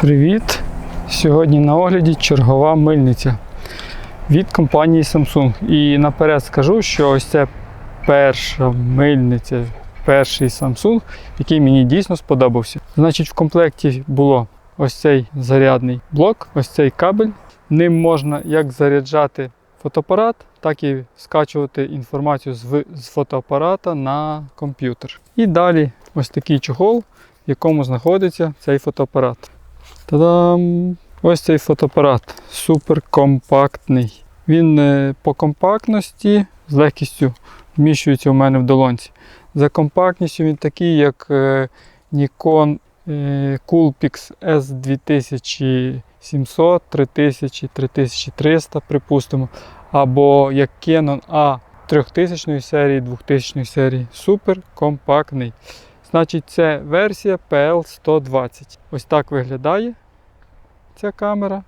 Привіт! Сьогодні на огляді чергова мильниця від компанії Samsung. І наперед скажу, що ось це перша мильниця, перший Samsung, який мені дійсно сподобався. Значить, в комплекті було ось цей зарядний блок, ось цей кабель. Ним можна як заряджати фотоапарат, так і скачувати інформацію з, фотоапарата на комп'ютер. І далі ось такий чохол, в якому знаходиться цей фотоапарат. Та-дам! Ось цей фотоапарат суперкомпактний. Він е, по компактності з легкістю вміщується у мене в долонці. За компактністю він такий, як е, Nikon е, Coolpix S2700, 3000, 3300, припустимо. Або як Canon A 3000 серії, 2000 серії. Супер компактний. Значить, це версія PL120. Ось так виглядає ця камера.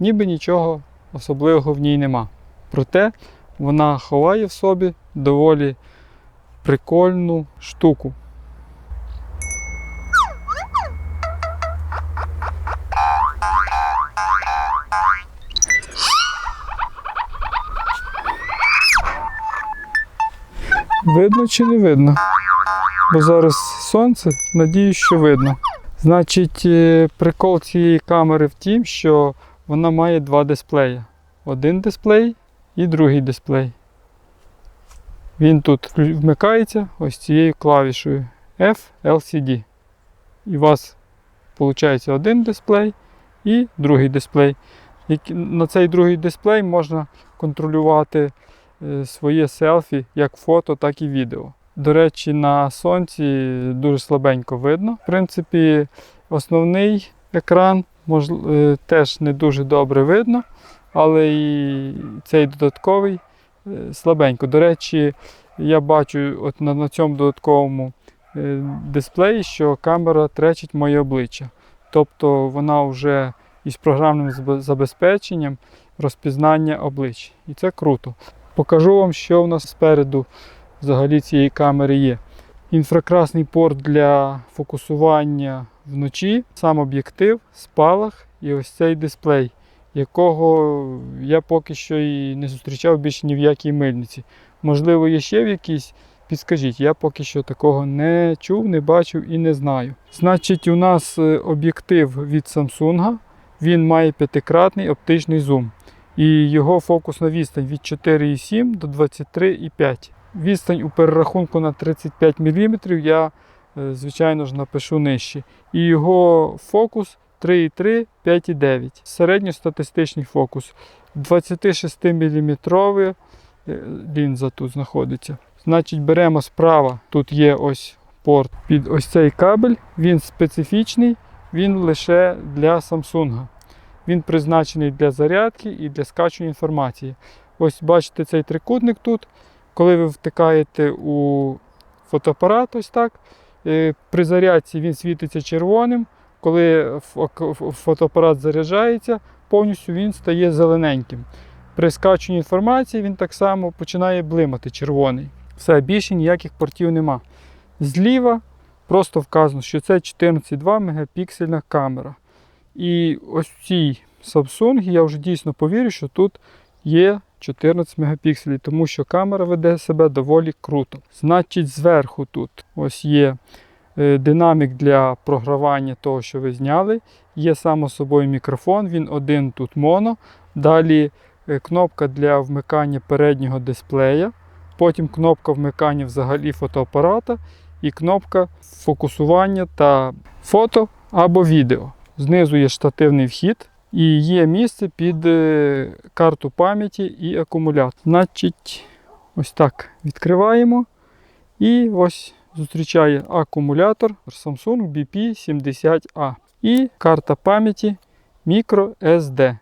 Ніби нічого особливого в ній нема. Проте вона ховає в собі доволі прикольну штуку. Видно чи не видно? Бо зараз сонце, надіюсь, що видно. Значить, е, прикол цієї камери в тім, що вона має два дисплеї. Один дисплей і другий дисплей. Він тут вмикається ось цією клавішою F LCD. І у вас виходить один дисплей і другий дисплей. На цей другий дисплей можна контролювати е, своє селфі як фото, так і відео. До речі, на сонці дуже слабенько видно. В принципі, основний екран мож, е, теж не дуже добре видно, але і цей додатковий е, слабенько. До речі, я бачу от на, цьому додатковому е, дисплеї, що камера тречить моє обличчя. Тобто вона вже із програмним забезпеченням розпізнання облич. І це круто. Покажу вам, що в нас спереду взагалі цієї камери є. Інфракрасний порт для фокусування вночі, сам об'єктив, спалах і ось цей дисплей, якого я поки що і не зустрічав більше ні в якій мильниці. Можливо, є ще в якійсь. Підскажіть, я поки що такого не чув, не бачив і не знаю. Значить, у нас е, об'єктив від Samsung, він має п'ятикратний оптичний зум. І його фокусна відстань від 4,7 до 23,5. Відстань у перерахунку на 35 мм я, е, звичайно ж, напишу нижче. І його фокус 3,3, 5,9. Середньостатистичний фокус. 26 мм лінза тут знаходиться. Значить, беремо справа. Тут є ось порт під ось цей кабель. Він специфічний, він лише для Samsung. Він призначений для зарядки і для скачування інформації. Ось бачите цей трикутник тут. Коли ви втикаєте у фотоапарат, ось так, е, при зарядці він світиться червоним. Коли фо- фо- фотоапарат заряджається, повністю він стає зелененьким. При скачуванні інформації він так само починає блимати червоний. Все, більше ніяких портів нема. Зліва просто вказано, що це 14,2 мегапіксельна камера. І ось цій Samsung я вже дійсно повірю, що тут є 14 мегапікселів, тому що камера веде себе доволі круто. Значить, зверху тут ось є е, динамік для програвання того, що ви зняли. Є само собою мікрофон, він один тут моно. Далі е, кнопка для вмикання переднього дисплея, потім кнопка вмикання взагалі фотоапарата і кнопка фокусування та фото або відео. Знизу є штативний вхід і є місце під е, карту пам'яті і акумулятор. Значить, ось так відкриваємо. І ось зустрічає акумулятор Samsung BP70A. І карта пам'яті microSD.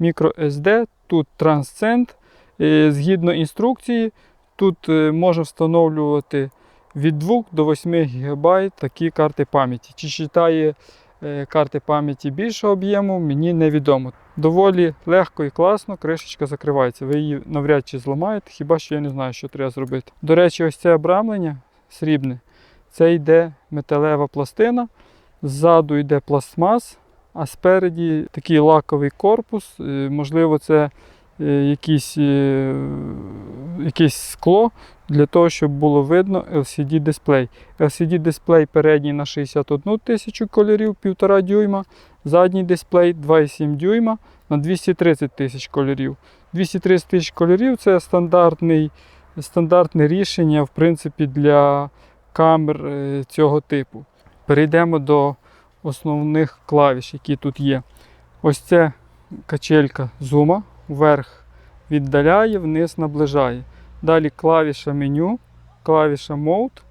MicroSD тут Transcend. Е, Згідно інструкції, тут е, може встановлювати від 2 до 8 ГБ такі карти пам'яті. Чи читає карти пам'яті більшого об'єму, мені невідомо. Доволі легко і класно кришечка закривається. Ви її навряд чи зламаєте, хіба що я не знаю, що треба зробити. До речі, ось це обрамлення срібне, це йде металева пластина, ззаду йде пластмас, а спереді такий лаковий корпус. Е, Можливо, це е, якийсь, е, якесь скло для того, щоб було видно LCD-дисплей. LCD-дисплей передній на 61 тисячу кольорів, 1,5 дюйма, задній дисплей 2,7 дюйма на 230 тисяч кольорів. 230 тисяч кольорів це стандартний, стандартне рішення в принципі, для камер е, цього типу. Перейдемо до основних клавіш, які тут є. Ось це качелька зума, вверх віддаляє, вниз наближає. Далі клавіша меню, клавіша Mode.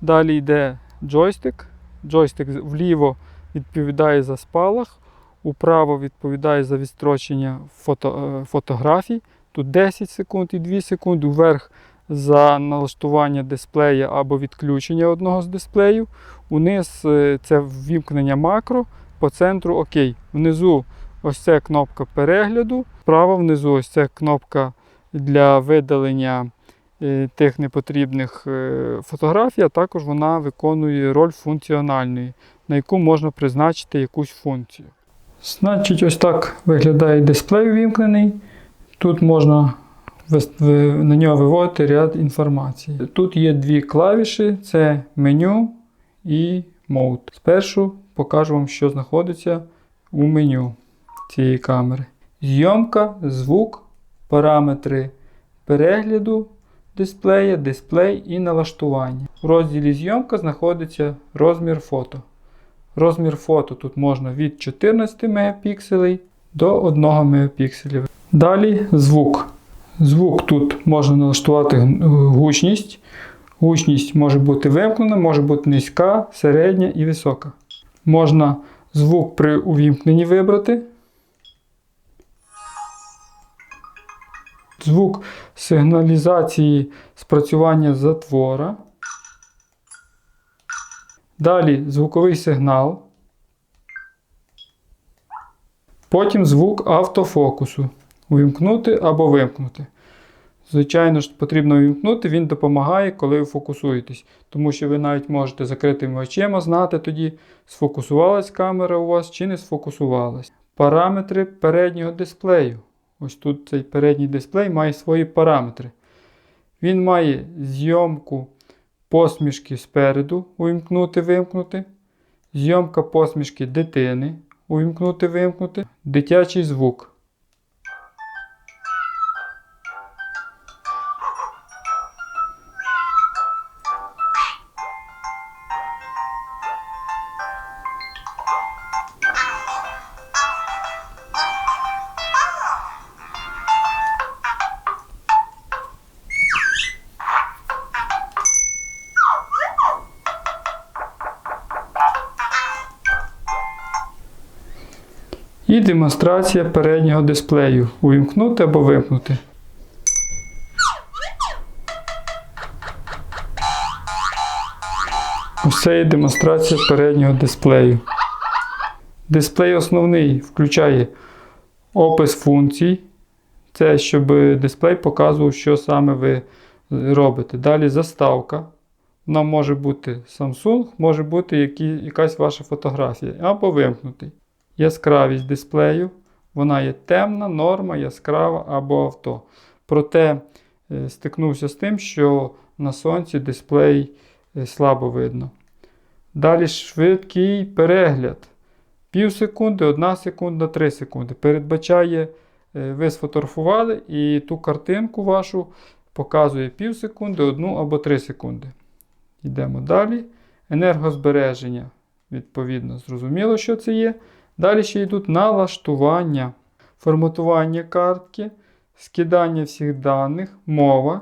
Далі йде джойстик. Джойстик вліво відповідає за спалах, управо відповідає за відстрочення фото, е, фотографій. Тут 10 секунд і 2 секунди. Вверх за налаштування дисплея або відключення одного з дисплеїв. Униз е, це ввімкнення макро, по центру ОК. Внизу ось це кнопка перегляду. Справа внизу ось це кнопка для видалення е, тих непотрібних е, фотографій, а також вона виконує роль функціональної, на яку можна призначити якусь функцію. Значить, ось так виглядає дисплей увімкнений. Тут можна на нього виводити ряд інформації. Тут є дві клавіші: це меню і Mode. Спершу покажу вам, що знаходиться у меню цієї камери. Зйомка, звук, параметри перегляду дисплея, дисплей і налаштування. У розділі зйомка знаходиться розмір фото. Розмір фото тут можна від 14 Мп до 1 Мп. Далі звук. Звук тут можна налаштувати гучність. Гучність може бути вимкнена, може бути низька, середня і висока. Можна звук при увімкненні вибрати. Звук сигналізації спрацювання затвора. Далі звуковий сигнал. Потім звук автофокусу. Увімкнути або вимкнути. Звичайно ж, потрібно увімкнути, він допомагає, коли ви фокусуєтесь. Тому що ви навіть можете закритими очима знати тоді, сфокусувалась камера у вас чи не сфокусувалась. Параметри переднього дисплею. Ось тут цей передній дисплей має свої параметри. Він має зйомку посмішки спереду, увімкнути, вимкнути. Зйомка посмішки дитини, увімкнути, вимкнути. Дитячий звук. І демонстрація переднього дисплею. Увімкнути або вимкнути. Це є демонстрація переднього дисплею. Дисплей основний включає опис функцій. Це щоб дисплей показував, що саме ви робите. Далі заставка. Вона може бути Samsung, може бути які, якась ваша фотографія або вимкнутий. Яскравість дисплею. Вона є темна, норма, яскрава або авто. Проте е, стикнувся з тим, що на сонці дисплей е, слабо видно. Далі швидкий перегляд. Пів секунди, 1 секунда, 3 секунди. Передбачає, е, ви сфотографували і ту картинку вашу показує пів секунди, 1 або 3 секунди. Йдемо далі. Енергозбереження. Відповідно, зрозуміло, що це є. Далі ще йдуть налаштування, форматування картки, скидання всіх даних, мова.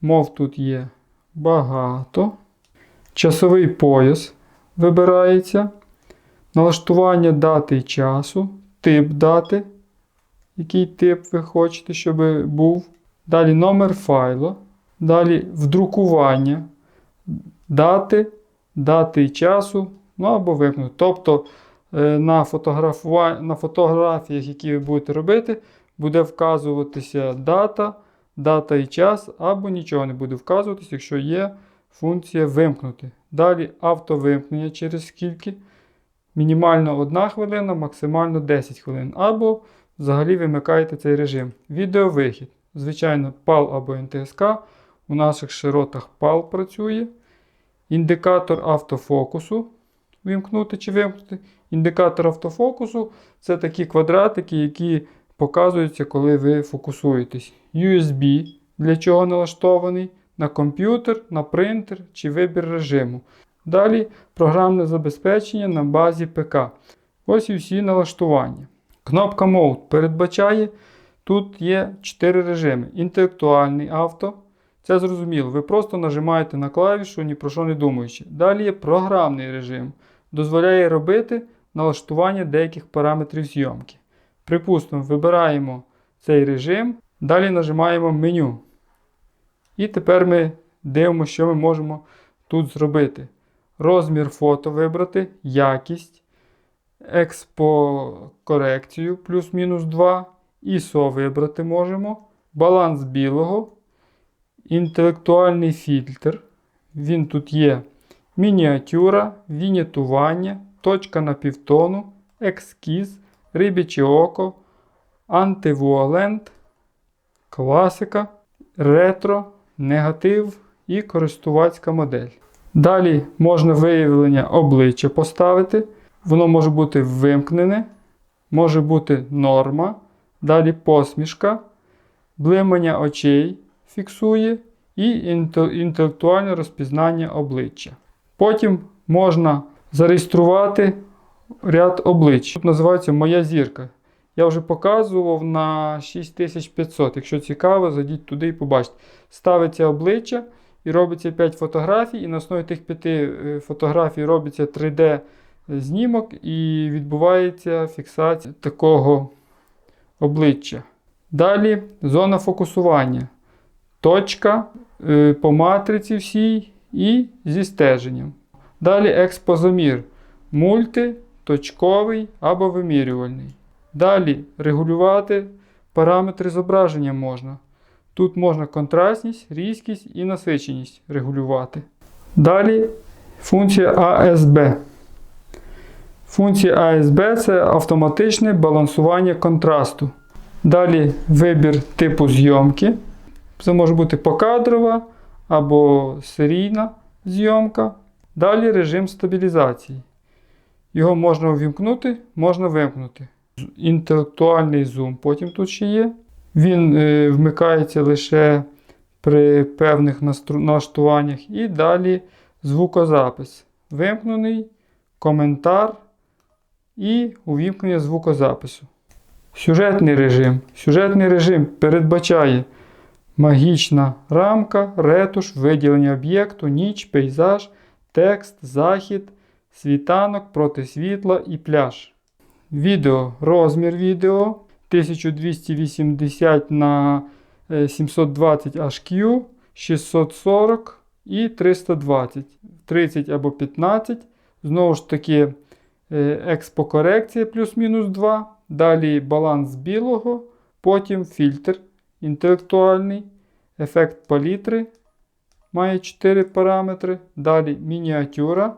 Мов тут є багато. Часовий пояс вибирається. Налаштування дати і часу, тип дати, який тип ви хочете, щоб був. Далі номер файлу. Далі вдрукування, дати, дати і часу, ну або вимкнути. Тобто на, фотографува... на фотографіях, які ви будете робити, буде вказуватися дата, дата і час, або нічого не буде вказуватися, якщо є функція вимкнути. Далі автовимкнення через скільки мінімально 1 хвилина, максимально 10 хвилин. Або взагалі вимикаєте цей режим. Відеовихід. Звичайно, PAL або NTSK. У наших широтах PAL працює. Індикатор автофокусу. Вимкнути чи вимкнути. Індикатор автофокусу це такі квадратики, які показуються, коли ви фокусуєтесь. USB для чого налаштований, на комп'ютер, на принтер чи вибір режиму. Далі програмне забезпечення на базі ПК. Ось і всі налаштування. Кнопка Mode передбачає, тут є 4 режими. Інтелектуальний авто. Це зрозуміло. Ви просто нажимаєте на клавішу, ні про що не думаючи. Далі є програмний режим. Дозволяє робити налаштування деяких параметрів зйомки. Припустимо, вибираємо цей режим, далі нажимаємо меню. І тепер ми дивимося, що ми можемо тут зробити. Розмір фото вибрати, якість, експокорекцію плюс-мінус 2. ISO вибрати можемо. Баланс білого. Інтелектуальний фільтр. Він тут є. Мініатюра, вінітування, точка на півтону, екскіз, рибяче око, антивуалент, класика, ретро, негатив і користувацька модель. Далі можна виявлення обличчя поставити. Воно може бути вимкнене, може бути норма. Далі посмішка, блимання очей фіксує і інте- інтелектуальне розпізнання обличчя. Потім можна зареєструвати ряд облич. Тут називається Моя зірка. Я вже показував на 6500. Якщо цікаво, зайдіть туди і побачите. Ставиться обличчя і робиться 5 фотографій, і на основі тих 5 фотографій робиться 3D знімок і відбувається фіксація такого обличчя. Далі зона фокусування. Точка е, по матриці всій і зі стеженням. Далі експозомір. Мульти, точковий або вимірювальний. Далі регулювати параметри зображення можна. Тут можна контрастність, різкість і насиченість регулювати. Далі функція ASB. Функція ASB це автоматичне балансування контрасту. Далі вибір типу зйомки. Це може бути покадрова або серійна зйомка. Далі режим стабілізації. Його можна увімкнути, можна вимкнути. Інтелектуальний зум потім тут ще є. Він е, вмикається лише при певних налаштуваннях. І далі звукозапис. Вимкнений, коментар і увімкнення звукозапису. Сюжетний режим. Сюжетний режим передбачає магічна рамка, ретуш, виділення об'єкту, ніч, пейзаж, текст, захід, світанок проти світла і пляж. Відео, розмір відео 1280 на е, 720 HQ, 640 і 320, 30 або 15. Знову ж таки, е, експокорекція плюс-мінус 2. Далі баланс білого, потім фільтр інтелектуальний, ефект палітри має 4 параметри. Далі мініатюра,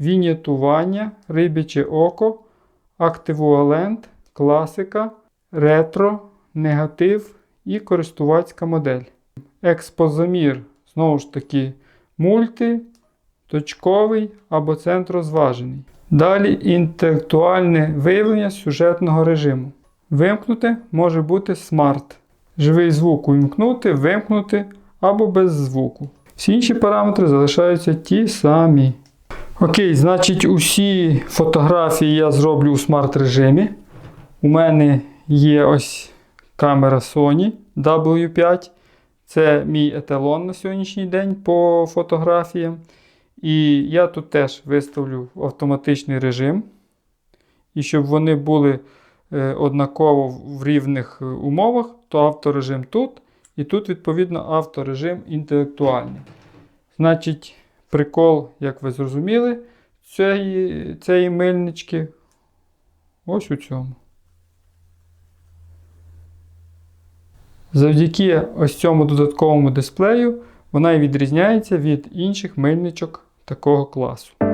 вінітування, рибяче око, активуалент, класика, ретро, негатив і користувацька модель. Експозомір, знову ж таки, мульти, точковий або центрозважений. Далі інтелектуальне виявлення сюжетного режиму. Вимкнути може бути смарт. Живий звук увімкнути, вимкнути або без звуку. Всі інші параметри залишаються ті самі. Окей, значить, усі фотографії я зроблю у смарт режимі. У мене є ось камера Sony W5. Це мій еталон на сьогоднішній день по фотографіям. І я тут теж виставлю автоматичний режим. І щоб вони були однаково в рівних е, умовах, то авторежим тут. І тут, відповідно, авторежим інтелектуальний. Значить, прикол, як ви зрозуміли, цієї, цієї мильнички ось у цьому. Завдяки ось цьому додатковому дисплею вона і відрізняється від інших мильничок такого класу.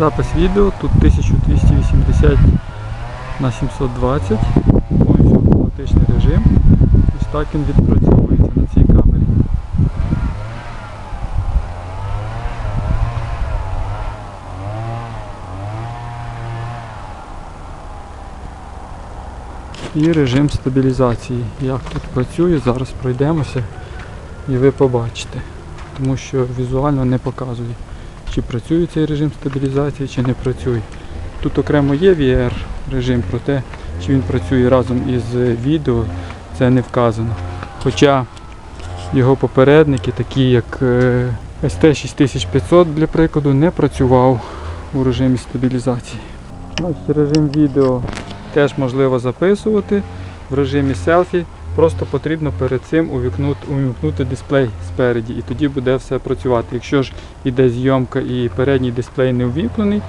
Запис відео, тут 1280 на 720, повністю автоматичний режим. Ось так він відпрацьовується на цій камері. І режим стабілізації. Як тут працює, зараз пройдемося і ви побачите. Тому що візуально не показує, чи працює цей режим стабілізації, чи не працює. Тут окремо є VR режим, проте чи він працює разом із відео, це не вказано. Хоча його попередники, такі як е, ST6500 для прикладу, не працював у режимі стабілізації. Значить, режим відео теж можливо записувати в режимі селфі. Просто потрібно перед цим увімкнути, дисплей спереді і тоді буде все працювати. Якщо ж іде зйомка і передній дисплей не увімкнений,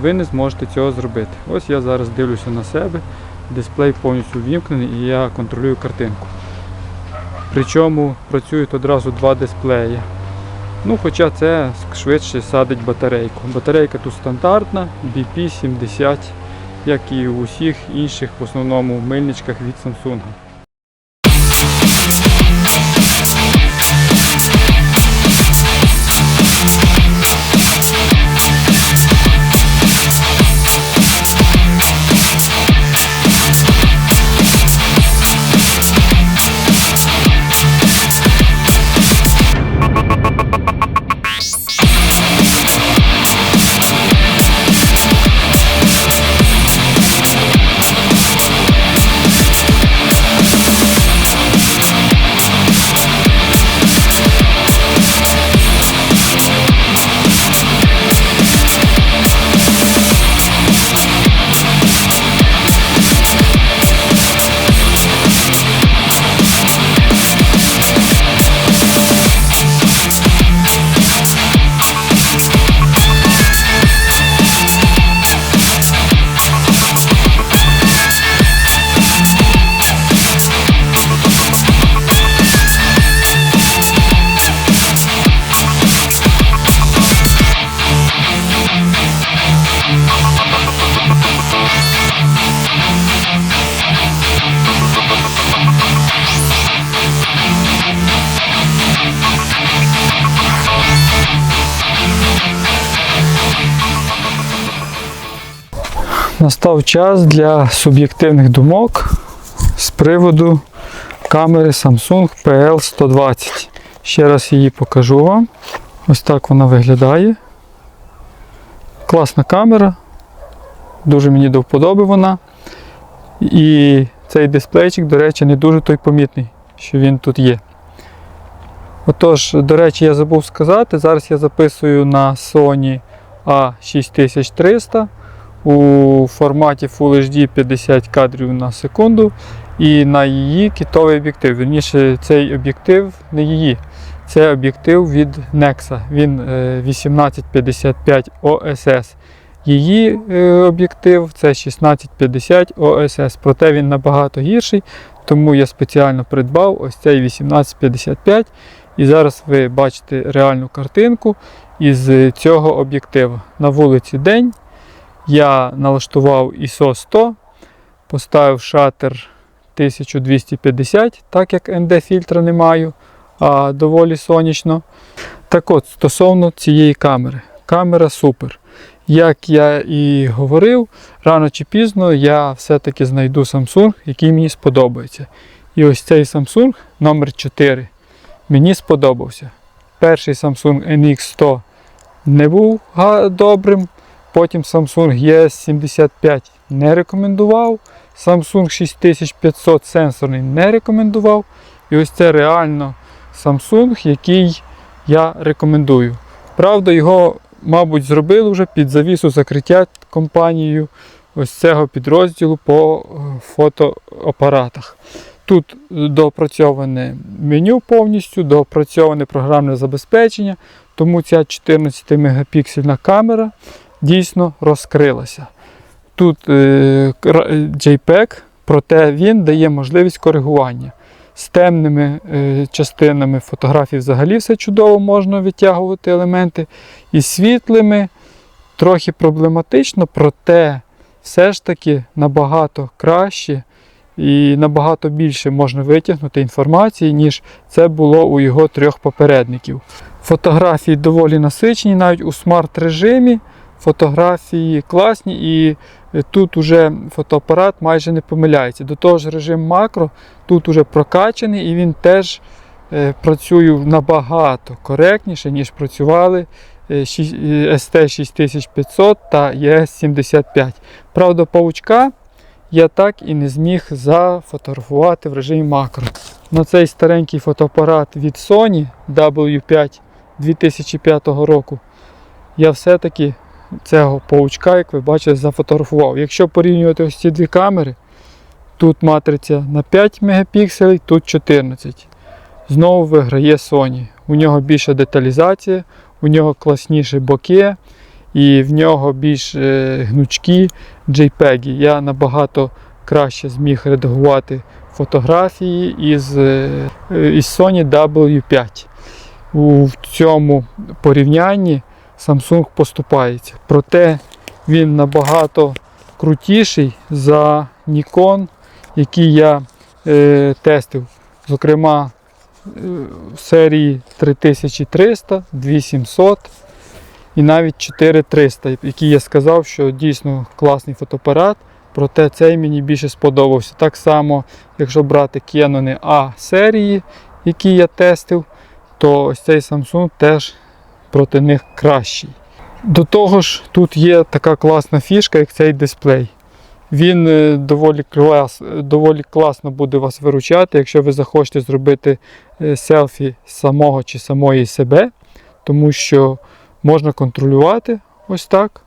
ви не зможете цього зробити. Ось я зараз дивлюся на себе, дисплей повністю увімкнений і я контролюю картинку. Причому працюють одразу два дисплеї. Ну, хоча це швидше садить батарейку. Батарейка тут стандартна BP70, як і у всіх інших в основному мильничках від Samsung. Настав час для суб'єктивних думок з приводу камери Samsung PL120. Ще раз її покажу вам. Ось так вона виглядає. Класна камера. Дуже мені до вподоби вона. І цей дисплейчик, до речі, не дуже той помітний, що він тут є. Отож, до речі, я забув сказати, зараз я записую на Sony A6300 у форматі Full HD 50 кадрів на секунду і на її кітовий об'єктив. Вірніше, цей об'єктив не її. Це об'єктив від Nexa. Він е, 1855 OSS. Її е, об'єктив це 1650 OSS, проте він набагато гірший, тому я спеціально придбав ось цей 1855. І зараз ви бачите реальну картинку із цього об'єктива. На вулиці день. Я налаштував ISO 100, поставив шатер 1250, так як ND фільтра не маю, а доволі сонячно. Так от, стосовно цієї камери. Камера супер. Як я і говорив, рано чи пізно я все-таки знайду Samsung, який мені сподобається. І ось цей Samsung номер 4 мені сподобався. Перший Samsung NX100 не був добрим. Потім Samsung ES75 не рекомендував. Samsung 6500 сенсорний не рекомендував. І ось це реально Samsung, який я рекомендую. Правда, його, мабуть, зробили вже під завісу закриття компанією ось цього підрозділу по е, фотоапаратах. Тут доопрацьоване меню повністю, доопрацьоване програмне забезпечення, тому ця 14 мегапіксельна камера дійсно розкрилася. Тут е, JPEG, проте він дає можливість коригування. З темними е, частинами фотографій взагалі все чудово можна витягувати елементи. І світлими трохи проблематично, проте все ж таки набагато краще і набагато більше можна витягнути інформації, ніж це було у його трьох попередників. Фотографії доволі насичені, навіть у смарт-режимі. Фотографії класні, і е, тут уже фотоапарат майже не помиляється. До того ж, режим макро тут уже прокачаний і він теж е, працює набагато коректніше, ніж працювали е, шість- е, ST6500 та ES75. Правда, паучка я так і не зміг зафотографувати в режимі макро. На цей старенький фотоапарат від Sony W5 2005 року я все-таки цього паучка, як ви бачите, зафотографував. Якщо порівнювати ось ці дві камери, тут матриця на 5 мегапікселей, тут 14. Знову виграє Sony. У нього більша деталізація, у нього класніші боки, і в нього більш е, гнучкі JPEG. Я набагато краще зміг редагувати фотографії із, е, із Sony W5. У цьому порівнянні Samsung поступається. Проте він набагато крутіший за Nikon, який я е, тестив. Зокрема, е, в серії 3300, 2700 і навіть 4300, який я сказав, що дійсно класний фотоапарат. Проте цей мені більше сподобався. Так само, якщо брати Canon A серії, які я тестив, то ось цей Samsung теж проти них кращий. До того ж, тут є така класна фішка, як цей дисплей. Він е, доволі, клас, доволі класно буде вас виручати, якщо ви захочете зробити е, селфі самого чи самої себе, тому що можна контролювати ось так.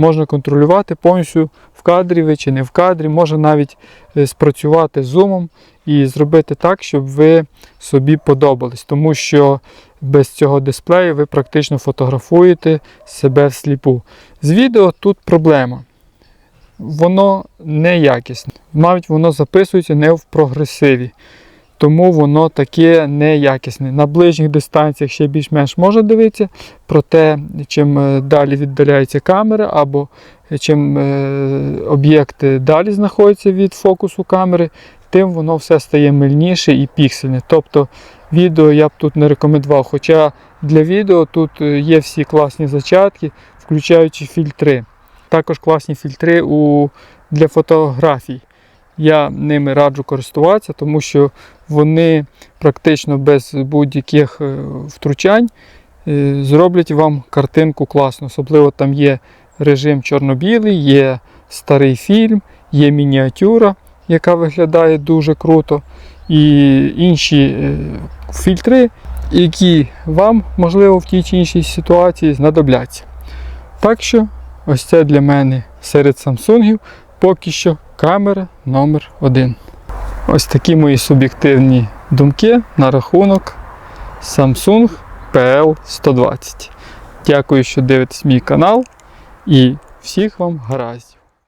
Можна контролювати повністю в кадрі ви чи не в кадрі, можна навіть е, спрацювати зумом і зробити так, щоб ви собі подобались. Тому що без цього дисплею ви практично фотографуєте себе всліпу. З відео тут проблема. Воно неякісне. Навіть воно записується не в прогресиві. Тому воно таке неякісне. На ближніх дистанціях ще більш-менш можна дивитися, проте чим е, далі віддаляється камера, або чим е, об'єкти далі знаходяться від фокусу камери, тим воно все стає мильніше і піксельне. Тобто відео я б тут не рекомендував. Хоча для відео тут е, є всі класні зачатки, включаючи фільтри. Також класні фільтри у, для фотографій. Я ними раджу користуватися, тому що вони практично без будь-яких е, втручань е, зроблять вам картинку класно. Особливо там є режим чорно-білий, є старий фільм, є мініатюра, яка виглядає дуже круто, і інші е, фільтри, які вам, можливо, в тій чи іншій ситуації знадобляться. Так що, ось це для мене серед самсунгів поки що камера номер один. Ось такі мої суб'єктивні думки на рахунок Samsung PL120. Дякую, що дивитесь мій канал і всіх вам гараздів!